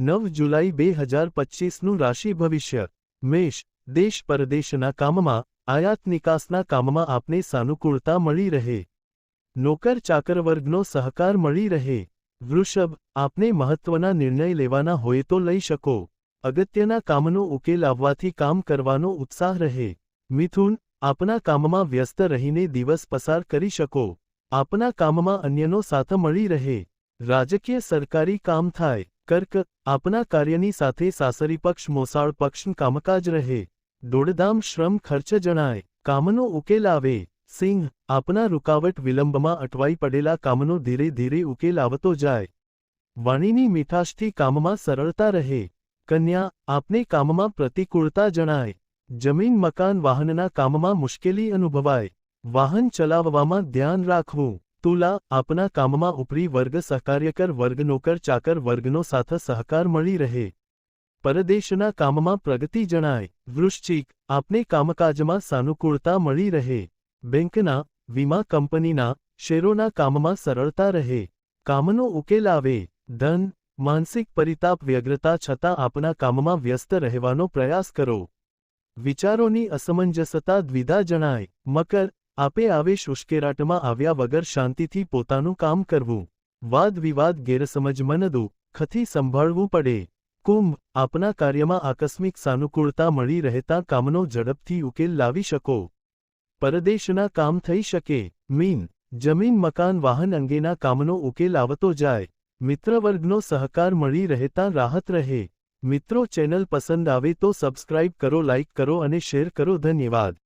નવ જુલાઈ બે હજાર પચીસનું રાશિ ભવિષ્ય. મેષ, દેશ પરદેશના કામમાં, આયાત નિકાસના કામમાં આપને સાનુકૂળતા મળી રહે. નોકર ચાકર વર્ગનો સહકાર મળી રહે. વૃષભ, આપને મહત્વના નિર્ણય લેવાના હોય તો લઈ શકો. અગત્યના કામનો ઉકેલ આવવાથી કામ કરવાનો ઉત્સાહ રહે. મિથુન, આપના કામમાં વ્યસ્ત રહીને દિવસ પસાર કરી શકો. આપના કામમાં અન્યનો સાથ મળી રહે. રાજકીય સરકારી કામ થાય. કર્ક, આપના કાર્યની સાથે સાસરી પક્ષ, મોસાળ પક્ષ, કામકાજ રહે. દોડધામ, શ્રમ, ખર્ચ જણાય. કામનો ઉકેલ આવે. સિંહ, આપના રૂકાવટ વિલંબમાં અટવાઈ પડેલા કામનો ધીરે ધીરે ઉકેલ આવતો જાય. વાણીની મીઠાશથી કામમાં સરળતા રહે. કન્યા, આપને કામમાં પ્રતિકૂળતા જણાય. જમીન, મકાન, વાહનના કામમાં મુશ્કેલી અનુભવાય. વાહન ચલાવવામાં ધ્યાન રાખવું. તુલા, આપના કામમાં ઉપરી વર્ગ સહકાર્યકર વર્ગ નોકર ચાકર વર્ગનો સાથે સહકાર મળી રહે. પરદેશના કામમાં પ્રગતિ જણાય. વૃશ્ચિક, આપને કામકાજમાં સાનુકૂળતા મળી રહે. બેંકના, વીમા કંપનીના, શેરોના કામમાં સરળતા રહે. કામનો ઉકેલ આવે. ધન, માનસિક પરિતાપ વ્યગ્રતા છતાં આપના કામમાં વ્યસ્ત રહેવાનો પ્રયાસ કરો. વિચારોની અસમંજસતા દ્વિધા જણાય. મકર આપે આવેશ ઉશ્કેરાટમાં આવ્યા વગર શાંતિથી પોતાનું કામ કરવું. વાદ વિવાદ, ગેરસમજ મનદુ ખથી સંભાળવું પડે. કુંભ, આપના કાર્યમાં આકસ્મિક સાનુકૂળતા મળી રહેતા કામનો ઝડપથી ઉકેલ લાવી શકો. પરદેશના કામ થઈ શકે. મીન, જમીન, મકાન, વાહન અંગેના કામનો ઉકેલ આવતો જાય. મિત્રવર્ગનો સહકાર મળી રહેતા રાહત રહે. મિત્રો ચેનલ પસંદ આવે તો સબસ્ક્રાઇબ કરો, લાઇક કરો અને શેર કરો. ધન્યવાદ.